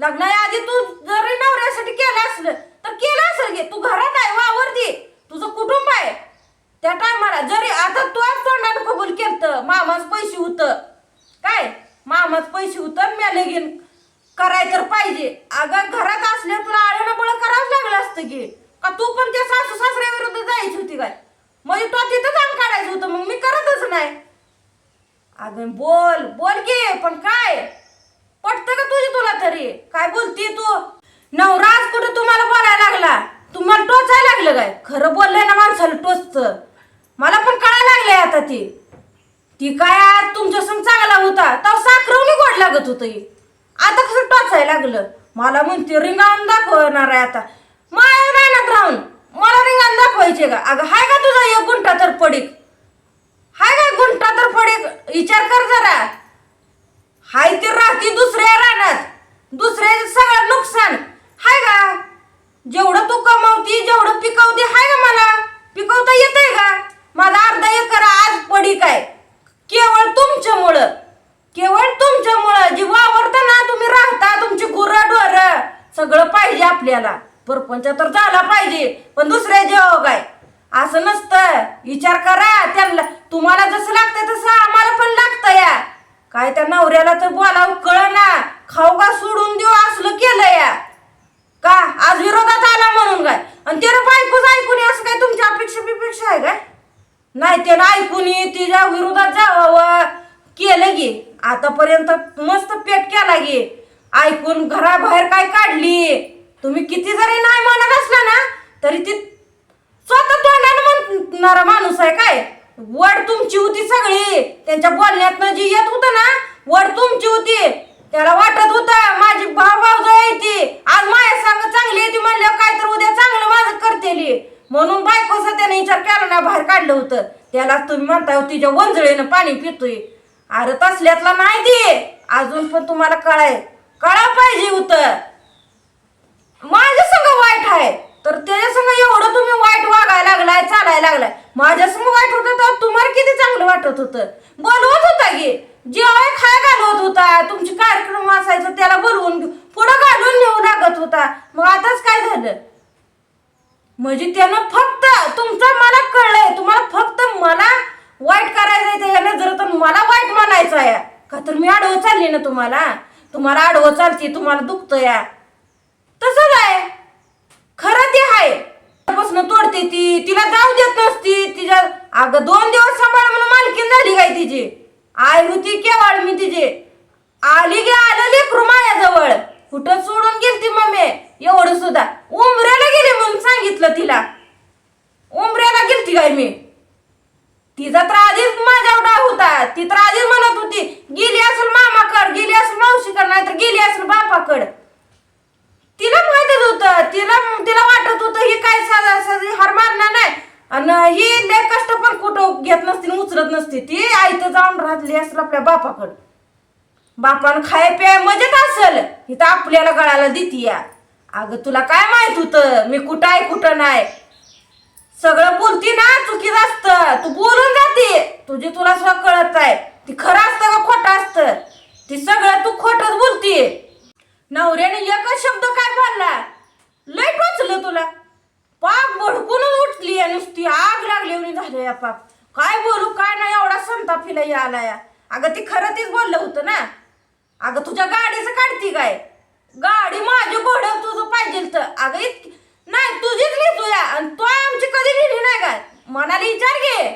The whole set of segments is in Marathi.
लग्नाच्या आधी तू जरी नवऱ्यासाठी केलं असलं तर केलं असेल घे तू घरात आहे वावरती. तुझं कुटुंब आहे. त्या टायमाला जरी आता तू आज तोंडानं कबूल केलं मामाच पैसे होतं. काय? मामाच पैसे होतं मी लगीन कराय तर पाहिजे. अगं घरात असले तुला आळ्यानं बळ करावंच लागलं असतं की. का तू पण त्या सासू सासऱ्या विरुद्ध जायची होती काय? म्हणजे तो तिथं काम काढायचं होतं मग मी करतच नाही. अगं बोल बोल की पण काय? पटतं का तुझी तुला तरी? काय बोलती तू? नवरा आज कुठं तुम्हाला बोलायला लागला? तुम्हाला टोचायला लागलं काय? खरं बोललंय ना माणसाला टोचतं मला पण कळायला लागलंय आता ती. ती काय आज तुमच्या संग चांगला होता? तो साखरवणी गोड लागत होत. आता कसं टोचायला लागलं? मला म्हणते रिंगावून दाखवणार आहे आता. माया ना राहून. मला रिंगावून दाखवायचे का? अगं हाय का तुझा एक गुंठा तर पडीक? हाय काय गुंठा तर पडीक? विचार कर जरा. हाय ती राहती दुसऱ्या रानात. दुसऱ्याचं सगळं नुकसान. हाय का? जेवढं तू कमावती जेवढं पिकवती हाय का मला? पिकवता येतंय का? माझा अर्धा एकर आज पडी काय केवळ तुमच्यामुळं. केवळ तुमच्यामुळं. जी वावरता ना तुम्ही राहता तुमची गुरं ढोर सगळं पाहिजे आपल्याला. परपंच तर झाला पाहिजे पण दुसऱ्या जेव्हा काय असं नसतं. विचार करा त्यांना तुम्हाला जसं लागतंय तसं आम्हाला पण लागतं या. काय त्या नवऱ्याला तर बोलावं कळ ना खाऊ का सोडून देऊ असलं केलं या का? आज विरोधात आला म्हणून काय? आणि त्यानं बायकोच ऐकून ये असं काय तुमच्या अपेक्षा बिपेक्षा आहे काय? नाही त्यानं ऐकून तिच्या विरोधात जावावं केलं गे आतापर्यंत मस्त पेट केला गे ऐकून घराबाहेर काय काढली? तुम्ही किती जरी नाही म्हणत असला ना तरी ती स्वतः तोंडानं म्हणणारा माणूस आहे काय? वड तुमची होती सगळी. त्यांच्या बोलण्यात जी येत होतं ना वड तुमची होती. त्याला वाटत होत माझी भाव भाव आहे ती आज माझ्या सांग चांगली आहे ती म्हणल्यावर काय तर उद्या चांगलं माझं करतेली. म्हणून बायकोचा त्याने विचार केला ना बाहेर काढलं होतं. त्याला तुम्ही म्हणता तिच्या वंजळीनं पाणी पितोय. अरे तसल्यातला नाही ते. अजून पण तुम्हाला कळाय कळा पाहिजे होतं. माझ्या संग वाईट आहे. तर त्याच्या संग एवढं तुम्ही वाईट वागायला लागलाय चालायला लागलाय. माझ्या संग वाईट होतं तर तुम्हाला किती चांगलं वाटत होतं. बोलवत होता की जेवाय खाय घालवत होता. तुमचे कार्यक्रम असायचं त्याला बोलवून पुढं घालून नेऊ लागत होता. मग आताच काय झालं? म्हणजे त्यानं फक्त तुमचं मला कळलंय. तुम्हाला फक्त मला वाईट करायचंय त्या नजरेतून मला वाईट म्हणायचं आहे. का तर मी आडवं चालली ना तुम्हाला? तुम्हाला आडवं चालते तुम्हाला दुखतं या तसंच आहे. खरं ते आहे. पासून तोडते ती. तिला जाऊ देत नसती. तिच्या अगं दोन दिवस सांभाळ म्हणून मालकीन झाली काय तिची? आई होती केवळ मी तिची. आली गे आलं लेकरू माझ्याजवळ कुठं सोडून गेलती मम्मी? एवढं सुद्धा. उमऱ्याला गेली म्हणून सांगितलं तिला. उमऱ्याला गेलती काय मी? तिचा तर आधीच माझ्यावर डाव होता. ती तर आधीच म्हणत होती गेली असेल मामाकड गेली असेल मावशीकड नाही तर गेली असेल बापाकड. तिला माहितच होतं तिला तिला वाटत होतं ही काय साधा साधी हार मारणार नाही आणि ही लय कष्ट पण कुठं घेत नसती आणि उचलत नसती. ती आईत जाऊन राहतली असेल आपल्या बापाकडं. बापानं खाय प्याय मजेत असेल. इथं आपल्याला गळाला देती या अगं तुला काय माहीत होतं? मी कुठं आहे कुठं नाही? सगळं बोलती ना चुकीच असतं. तू बोलून जाते. तुझी तुला सगळं कळत आहे ती खरं असतं का खोटं असतं? ती सगळं तू खोटच बोलती. नवऱ्याने एकच शब्द काय बोलला? लय टोचलं तुला. पाक भडकूनच उठली आहे नुसती. आग लागली एवढी झाली या पाक काय बोलू काय नाही एवढा संतापीला या आला या अगं ती खरं तीच बोललं होतं ना. अगं तुझ्या गाडीचं काढती काय? गाडी माझी घोडं तुझं पाहिजे तर अगं इतकी नाही तुझीच लिहितो या. आणि तू आमची कधी लिहिली नाही काय? मनाला विचार घे.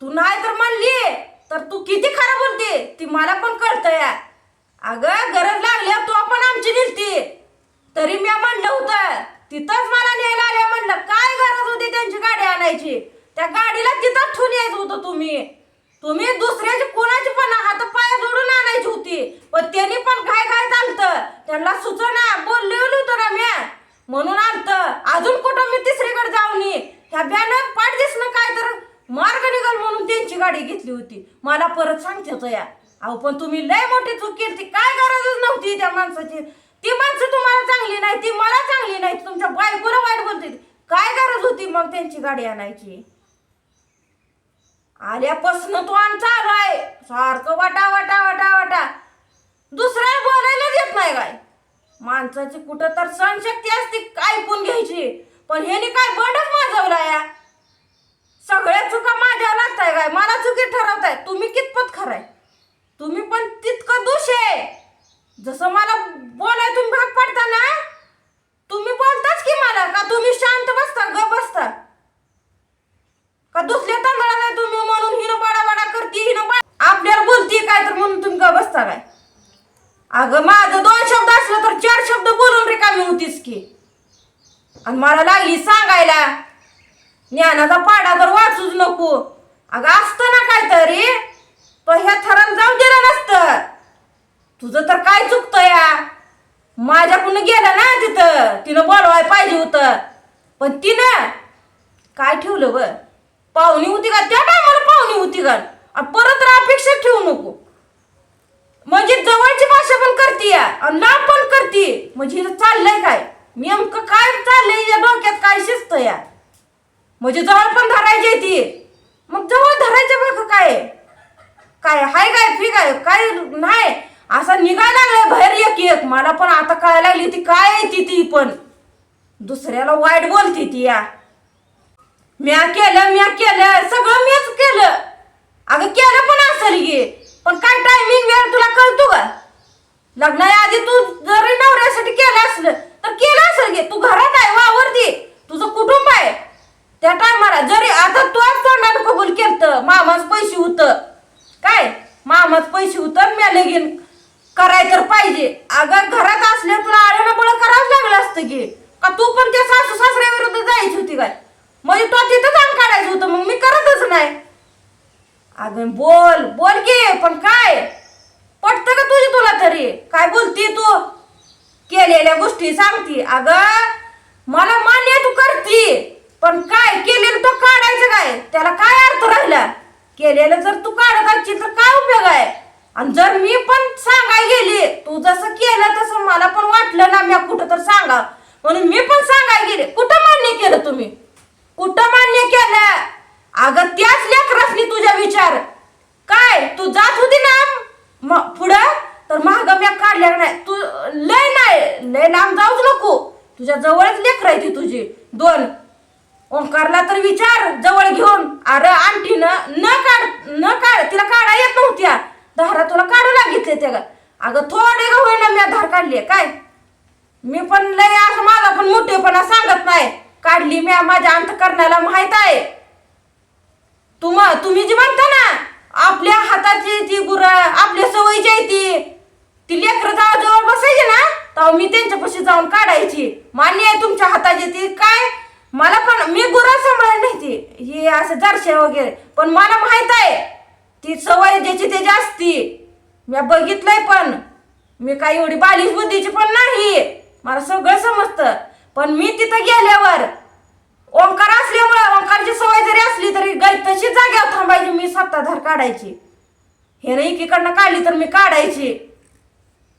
तू नाही तर म्हणली तर तू किती खरं बोलते? ती मला पण कळतं या. अगं गरज लागली तू आपण आमची लिहिती. तरी मी म्हणलं होतं. तिथंच मला न्यायला आल्या म्हणलं काय गरज होती त्यांची गाडी आणायची? त्या गाडीला तिथंच ठेवून यायचं होतं तुम्ही. तुम्ही दुसऱ्याची कोणाची पण हात पाय जोडून आणायची होती. पण त्यांनी पण काय काय चालतं त्यांना सुचना बोललेलो होतं ना मी म्हणून आलत अजून कुठं मी तिसरीकडे जाऊन ये? ह्या ब्यानं पाठ दिसणं काय तर मार्ग निघाल म्हणून त्यांची गाडी घेतली होती. मला परत सांगते या. अहो पण तुम्ही लय मोठी चूक केली काय गरजच नव्हती त्या माणसाची. ती माणसं तुम्हाला चांगली नाही ती मला चांगली नाही तुमच्या बायकोला वाईट बोलते. काय गरज होती मग त्यांची गाडी आणायची? आल्यापासून तो आमचा आलाय. सारखं वाटा वाटा वाटा वाटा. दुसऱ्या बोलायला येत नाही काय? माणसाची कुठं तर सहनशक्ती असते ऐकून घ्यायची? पण ह्याने काय बंडच माजवला या सगळ्या चुका माझ्या लागताय काय? मला चुकी ठरवताय. तुम्ही कितपत खराय? तुम्ही पण तित जसं मला बोलायतून भाग पडता ना तुम्ही बोलताच की मला का तुम्ही शांत बसता ग बसता? का दुसऱ्या तांदळाला तुम्ही म्हणून हिनं बाडा बाडा करते हिनं बा आपल्याला बोलती काय तर म्हणून तुम्ही ग बसता काय? अगं माझं दोन शब्द असलं तर चार शब्द बोलून रिकामी होतीस की. आणि मला लागली सांगायला ज्ञानाचा पाडा तर वाचूच नको. अगं असतं ना काहीतरी तो ह्या थरात जाऊन दिलं नसतं. तुझं तर काय चुकतं या माझ्याकडून गेलं ना तिथं. तिनं बोलवाय पाहिजे होतं. पण तिनं काय ठेवलं ब पाहुणी होती का? त्या टायमाला पाहुणी होती का? परत अपेक्षा ठेवू नको. म्हणजे जवळची भाषा पण करते आणि लांब पण करते. म्हणजे हिचं चाललंय काय? नेमकं काय चाललंय? या डोक्यात काय शिस्त या म्हणजे जवळ पण धरायची ती. मग जवळ धरायचं बघ काय काय हाय काय? फी काय काय नाही. असं निघायला लागलाय बाहेर एक एक. मला पण आता कळायला लागली ती काय ती ती पण. दुसऱ्याला वाईट बोलती ती या. म्या केलं म्या केलं सगळं मीच केलं. अगं केलं पण असेल गे पण काय टायमिंग वेळ तुला कळतो का? लग्नाच्या आधी तू जरी नवऱ्यासाठी केलं असलं तर केलं असेल गे तू घरात आहे वावरती. तुझं कुटुंब आहे. त्या टायमाला जरी आता तू आज तोंडानं कबूल केलं मामाच पैसे होतं. काय? मामाच पैसे होतं म्या लगीन कराय तर पाहिजे. अगं घरात असल्या तुला आळ्यानं बळ करावंच लागलं असतं की. का तू पण त्या सासू सासऱ्याविरुद्ध जायची होती काय? म्हणजे तो तिथं अंग काढायचं होतं मग मी करतच नाही. अगं बोल बोल की पण काय? पटतं का तुझी तुला तरी? काय बोलती तू? केलेल्या गोष्टी सांगती. अगं मला मान्य तू करती. पण काय केलेलं तो काढायचं काय? त्याला काय अर्थ राहिला? केलेलं जर तू काढत असशील तर काय उपयोग आहे? आणि जर मी पण सांगाय गेली तू जसं केलं तसं मला पण वाटलं ना मी कुठं तर सांगा. म्हणून मी पण सांगाय गेले कुठं मान्य केलं तुम्ही? कुठं मान्य केलं? अगं त्याच लेकरासनी तुझा विचार. काय? तू जात होती ना? पुढं? तर महाग म्या काढल्या नाही? तू लय नाही लय लांब जाऊच नको. तुझ्या जवळच लेकर आहे ती तुझी. दोन. ओंकारला तर विचार जवळ घेऊन. अरे आणखीनं न काढ न काढ तिला काढा येत नव्हत्या. धारा तुला काढू लागितले त्या अगं थोडे ग होईना मी धार काढली काय? मी पण लय असं माझा पण मोठेपणा सांगत नाही. काढली मी माझ्या अंतकरणाला माहीत आहे. तुम तुम्ही जी म्हणता ना आपल्या हाताची ती गुर आपल्या सवयीची आहे ती. ती लेकरं जाऊ जवळ बसायची ना तेव्हा मी त्यांच्यापाशी जाऊन काढायची. मान्य आहे तुमच्या हाताची ती काय? मला पण मी गुरं सांभाळ नाही ती. हे असं जरशे वगैरे पण मला माहीत आहे. ती सवय ज्याची त्याची असती. मी बघितलंय पण. मी काही एवढी बालिश बुद्धीची पण नाही. मला सगळं समजतं. पण मी तिथं गेल्यावर ओंकार असल्यामुळे ओंकारची सवय जरी असली तरी गाय तशी जाग्यावर थांबायची मी सत्ताधार काढायची. हे नाही एकीकडनं काढली तर मी काढायची.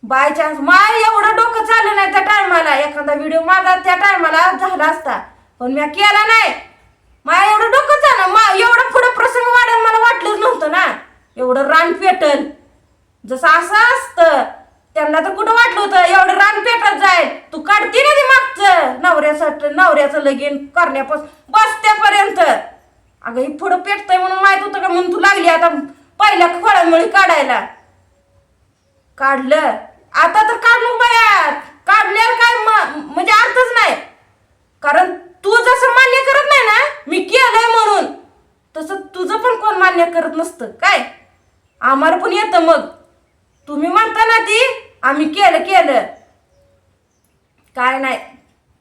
By chance. माय एवढं डोकं चाललं नाही त्या टायमाला एखादा व्हिडिओ माझा त्या टायमाला झाला असता. पण मी केला नाही. माय एवढं डोकं झालं. मा एवढं पुढं प्रसंग वाढेल मला वाटलंच नव्हतं ना. एवढं रान पेटल. जसं असं असतं. त्यांना तर कुठं वाटलं होतं? एवढं रान पेटत जाय. तू काढते ना ती मागचं. नवऱ्यासाठी नवऱ्याचं लगीन करण्यापासून बसत्यापर्यंत. अगं ही पुढं पेटतंय म्हणून माहीत होतं का? म्हणून तू लागली आता पहिल्या खोळामुळे काढायला. काढलं. आता तर काढलो बाया. काढल्यावर काय म- म्हणजे अर्थच नाही. कारण तू जसं मान्य करत नाही ना मी केलंय म्हणून तसं तुझं पण कोण मान्य करत नसतं. काय? आम्हाला पण येतं मग. तुम्ही म्हणता ना ती आम्ही केलं केलं. काय नाही.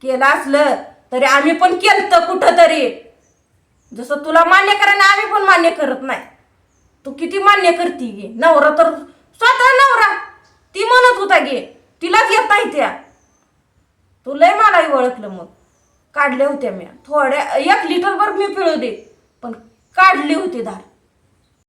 केलं असलं तरी आम्ही पण केलं कुठं तरी जसं तुला मान्य करायला आम्ही पण मान्य करत नाही. तू किती मान्य करते गे? नवरा तर स्वतः नवरा. ती म्हणत होता गे तिलाच येत नाही त्या तुलाही मलाही ओळखलं मग. काढल्या होत्या मी थोड्या एक लिटर भर मी पिळू दे. पण काढली होती धार.